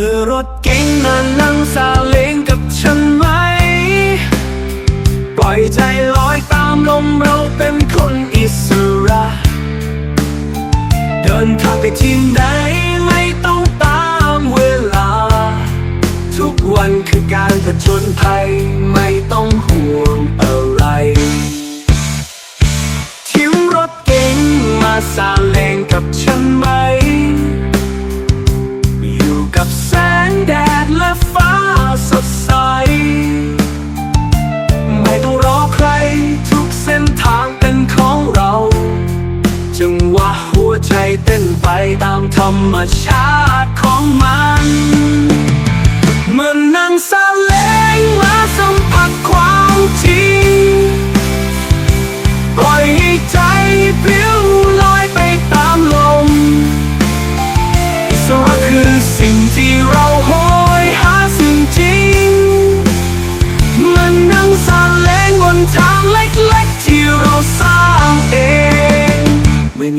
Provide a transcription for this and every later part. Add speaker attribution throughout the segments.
Speaker 1: ือรถเก๋งนานนั่งซาเล้งกับฉันไหม ปล่อยใจลอยตามลมเราเป็นคนอิสระ เดินทางไปที่ไหนไม่ต้องตามเวลา ทุกวันคือการผจญภัยไม่ต้องห่วงอะไรทิ้งรถเก๋งมาซาเล้งกับฉันไหม วะหัวใจเต้นไปตามธรรมชาติของมัน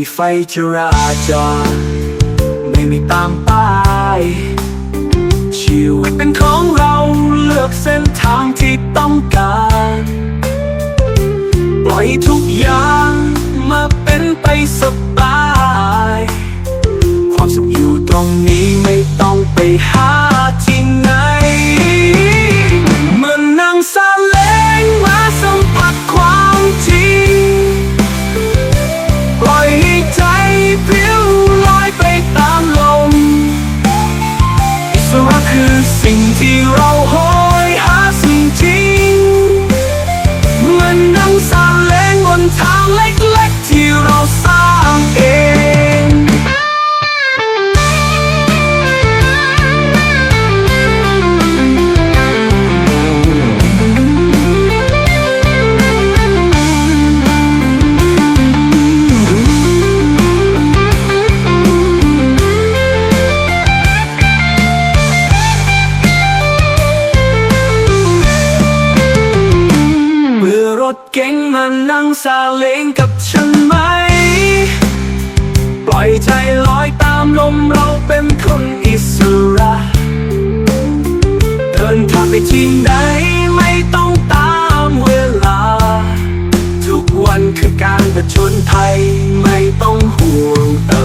Speaker 1: ไม่มีไฟจราจร ไม่มีตามป้าย ชีวิตเป็นของเราเลือกเส้นทางที่ต้องการ ปล่อยทุกอย่างมาเป็นไปสบาย ความสุขอยู่ตรงนี้ไม่ต้องไปหา อิสระคือสิ่งที่เรา เก่งมานั่งซาเล้งกับฉันไหม ปล่อยใจลอยตามลมเราเป็นคนอิสระ เดินทางไปที่ไหนไม่ต้องตามเวลา ทุกวันคือการประชนไทยไม่ต้องห่วงอะไร